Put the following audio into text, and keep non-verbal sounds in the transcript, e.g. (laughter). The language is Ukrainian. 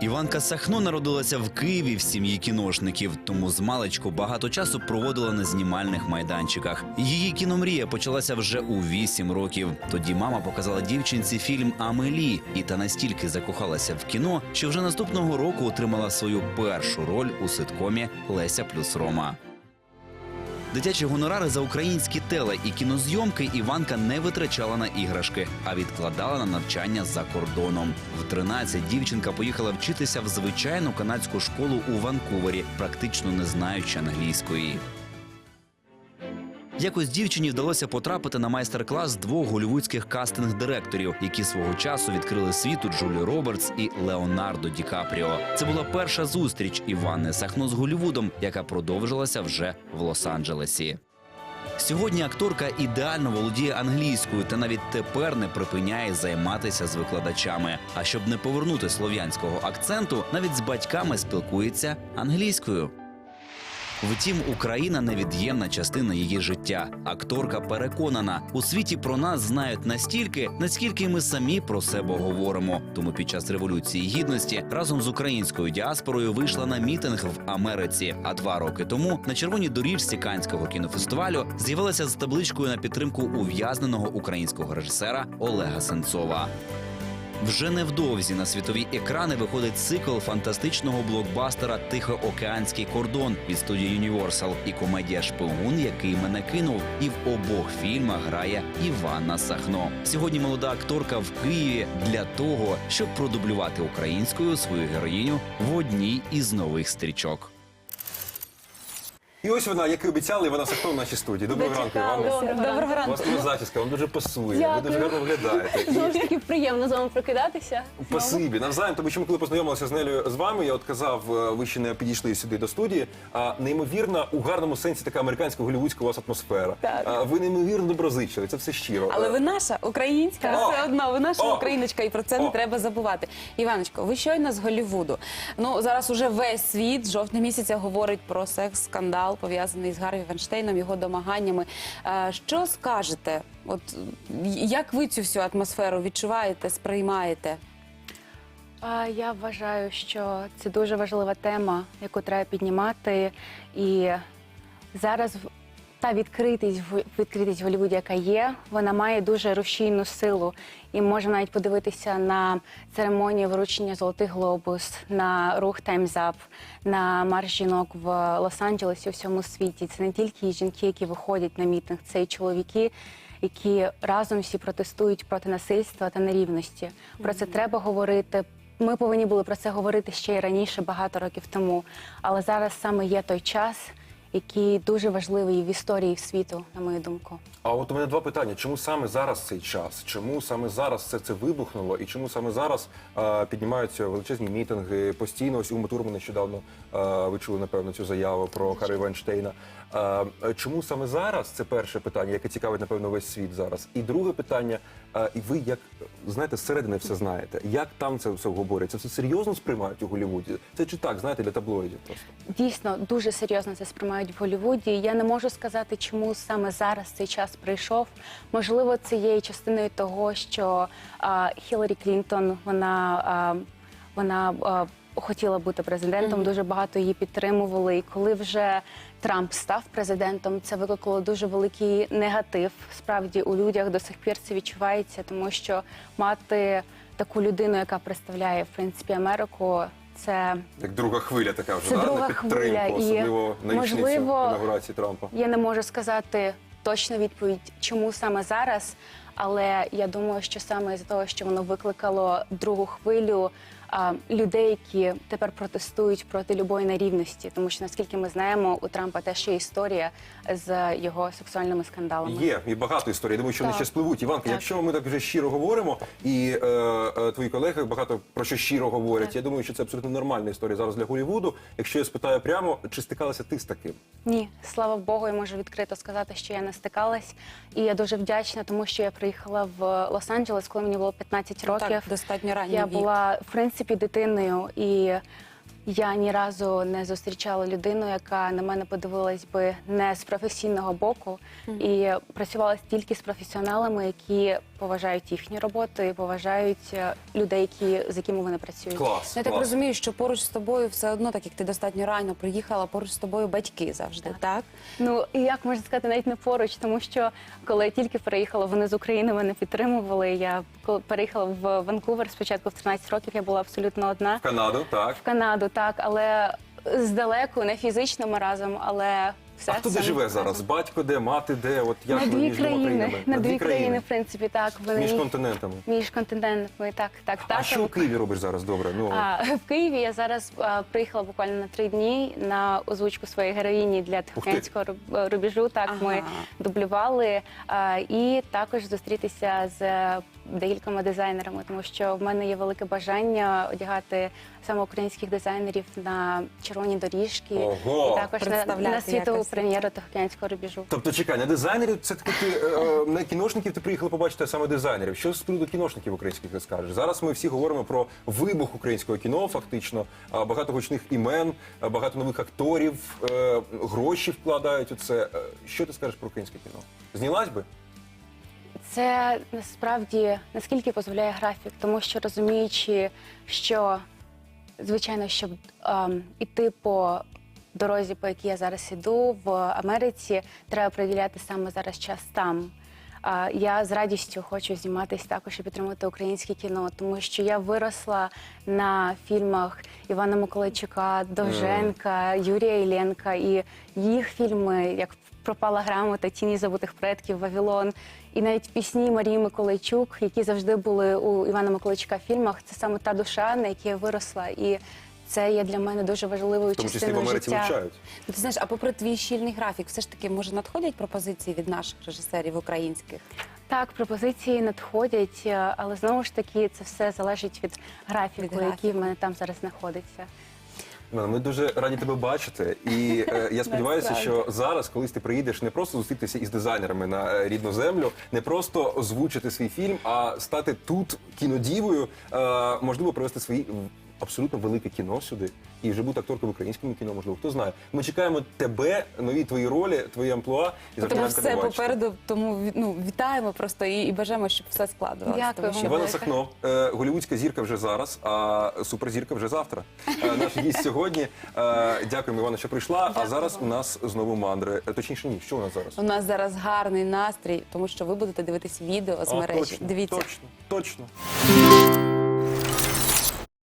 Іванка Сахно народилася в Києві в сім'ї кіношників, тому з маличку багато часу проводила на знімальних майданчиках. Її кіномрія почалася вже у вісім років. Тоді мама показала дівчинці фільм Амелі, і та настільки закохалася в кіно, що вже наступного року отримала свою першу роль у ситкомі Леся плюс Рома. Дитячі гонорари за українські теле і кінозйомки Іванка не витрачала на іграшки, а відкладала на навчання за кордоном. В 13 дівчинка поїхала вчитися в звичайну канадську школу у Ванкувері, практично не знаючи англійської. Якось дівчині вдалося потрапити на майстер-клас двох голівудських кастинг-директорів, які свого часу відкрили світу Джулі Робертс і Леонардо Ді Капріо. Це була перша зустріч Івани Сахно з Голівудом, яка продовжилася вже в Лос-Анджелесі. Сьогодні акторка ідеально володіє англійською та навіть тепер не припиняє займатися з викладачами. А щоб не повернути слов'янського акценту, навіть з батьками спілкується англійською. Втім, Україна невід'ємна частина її життя. Акторка переконана, у світі про нас знають настільки, наскільки ми самі про себе говоримо. Тому під час революції гідності разом з українською діаспорою вийшла на мітинг в Америці. А два роки тому на червоній доріжці Канського кінофестивалю з'явилася з табличкою на підтримку ув'язненого українського режисера Олега Сенцова. Вже невдовзі на світові екрани виходить цикл фантастичного блокбастера Тихоокеанський кордон від студії Universal і комедія Шпигун, який мене кинув. І в обох фільмах грає Іванна Сахно. Сьогодні молода акторка в Києві для того, щоб продублювати українською свою героїню в одній із нових стрічок. І ось вона, як і обіцяли, вона Сахно в нашій студії. Доброго ранку, Івана. Доброго У ранку. вас тут зачіска, вам дуже пасує, ви Дякую. дуже гарно виглядаєте. (laughs) Знову І ж таки приємно з вами прокидатися. Спасибі, навзаєм, тому що ми коли познайомилися з Нелею з вами, я от казав, е, ви ще не підійшли сюди до студії. А неймовірна у гарному сенсі така американська голівудська у вас атмосфера. Так. А, ви неймовірно доброзичливі, це все щиро. Але Е, ви наша українська, Так. все одно, ви наша О! україночка, і про це О! не треба забувати. Іваночко, ви щойно з Голлівуду. Ну зараз уже весь світ жовтня місяця говорить про секс-скандал, пов'язаний з Гарві Венштейном, його домаганнями. Е, Що скажете? От як ви цю всю атмосферу відчуваєте, сприймаєте? Я вважаю, що це дуже важлива тема, яку треба піднімати. І зараз та відкритість в відкритість в Голлівуді, яка є, вона має дуже рушійну силу. І можемо навіть подивитися на церемонію вручення золотих глобус, на рух Time's Up, на марш жінок в Лос-Анджелесі у всьому світі. Це не тільки жінки, які виходять на мітинг, це і чоловіки. Які разом всі протестують проти насильства та нерівності. Про це треба говорити. Ми повинні були про це говорити ще й раніше, багато років тому. Але зараз саме є той час, який дуже важливий в історії світу, на мою думку. А от у мене два питання: чому саме зараз цей час? Чому саме зараз все це вибухнуло? І чому саме зараз е, піднімаються величезні мітинги постійно? Ось у Матурму нещодавно е, ви чули напевно цю заяву про Харі Вайнштейна. Е, чому саме зараз? Це перше питання, яке цікавить напевно весь світ зараз. І друге питання: і ви як знаєте, зсередини все знаєте, як там це все говорять? Це все серйозно сприймають у Голлівуді? Це чи так, знаєте, для таблоїдів просто? Дійсно, дуже серйозно це сприймають в Голлівуді. Я не можу сказати, чому саме зараз цей час прийшов. Можливо, це є частиною того, що а, Хіларі Клінтон вона, а, вона а, хотіла бути президентом. Дуже багато її підтримували. І коли вже Трамп став президентом, це викликало дуже великий негатив. Справді у людях до сих пір це відчувається, тому що мати таку людину, яка представляє в принципі Америку, це Як друга хвиля така вже Це да, друга на підтримку, хвиля, і, особливо на річницю можливо, інаугурації Трампа. Я не можу сказати точну відповідь, чому саме зараз, але я думаю, що саме з того, що воно викликало другу хвилю а, людей, які тепер протестують проти любої нерівності, тому що наскільки ми знаємо, у Трампа теж є історія з його сексуальними скандалами. Є і багато історій. Я Думаю, що вони ще спливуть. Іванка, Так. якщо ми так вже щиро говоримо, і е, е, твої колеги багато про що щиро говорять. Я думаю, що це абсолютно нормальна історія зараз для Голлівуду. Якщо я спитаю прямо, чи стикалася ти з таким? Ні, слава Богу, я можу відкрито сказати, що я не стикалась, і я дуже вдячна, тому що я приїхала в Лос-Анджелес, коли мені було 15 років. Так, достатньо ранній Я вік. була в принципі дитиною, і Я ні разу не зустрічала людину, яка на мене подивилась би не з професійного боку і працювала тільки з професіоналами, які поважають їхню роботу і поважають е, людей, які з якими вони працюють. Клас. Я так розумію, що поруч з тобою все одно, так як ти достатньо рано приїхала, поруч з тобою батьки завжди, так? Ну і як можна сказати, навіть не поруч, тому що коли я тільки переїхала, вони з України мене підтримували. Я коли переїхала в Ванкувер спочатку в 13 років. Я була абсолютно одна В Канаду, так. в Канаду, так, але здалеку, не фізично ми разом, але все А хто де живе разом. зараз? Батько де, мати де? От як на ви дві між двома країни, на дві країни, в принципі, так. Вони Між континентами. між континентами, так, так, А так. що у Києві робиш зараз? Добре. Ну А, в Києві я зараз а, приїхала буквально на три дні на озвучку своєї героїні для Тихоокеанського руб- рубежу. Так ми Ага. дублювали а, і також зустрітися з декількома дизайнерами, тому що в мене є велике бажання одягати саме українських дизайнерів на червоні доріжки Ого! і також на, Представляти на світову якось. прем'єру Тихоокеанського рубежу. Тобто, чекай, на дизайнерів це таки ти е, е, на кіношників ти приїхала побачити саме дизайнерів. Що з приводу кіношників українських ти скажеш? Зараз ми всі говоримо про вибух українського кіно, фактично. А, Багато гучних імен, а, багато нових акторів, е, гроші вкладають у це. Е, Що ти скажеш про українське кіно? Знялась би? Це насправді наскільки дозволяє графік, тому що розуміючи, що звичайно, щоб ем, іти по дорозі, по якій я зараз іду в Америці, треба приділяти саме зараз час там. Я з радістю хочу зніматись також і підтримувати українське кіно, тому що я виросла на фільмах Івана Миколайчука, Довженка, Юрія Іллєнка і їх фільми, як пропала грамота, тіні забутих предків, Вавилон. І навіть пісні Марії Миколайчук, які завжди були у Івана Миколайчука в фільмах, це саме та душа, на якій я виросла. І це є для мене дуже важливою тому числі в частиною Америці життя. вивчають. Ну, Ти знаєш, а попри твій щільний графік, все ж таки може надходять пропозиції від наших режисерів українських? Так, пропозиції надходять, е, але знову ж таки це все залежить від графіку, Від який в мене там зараз знаходиться. Івана, Ми дуже раді тебе бачити, і е, (laughs) я сподіваюся, що зараз, колись ти приїдеш, не просто зустрітися із дизайнерами на е, рідну землю, не просто озвучити свій фільм, а стати тут кінодівою, е, можливо, привести свої абсолютно велике кіно сюди і вже бути акторкою в українському кіно. Можливо, хто знає. Ми чекаємо тебе, нові твої ролі, твої амплуа і Тому все попереду, тому ну, вітаємо просто і, і бажаємо, щоб все складувалося. Дякую Тому що. Івана. Сахно, е, голівудська зірка вже зараз, а суперзірка вже завтра. Е, Наш гість сьогодні. Е, Дякуємо, Івана, що прийшла. А зараз у нас знову мандри. Е, Точніше, ні, що у нас зараз? у нас зараз гарний настрій, тому що ви будете дивитись відео з А, мережі. точно, Дивіться. Точно, точно.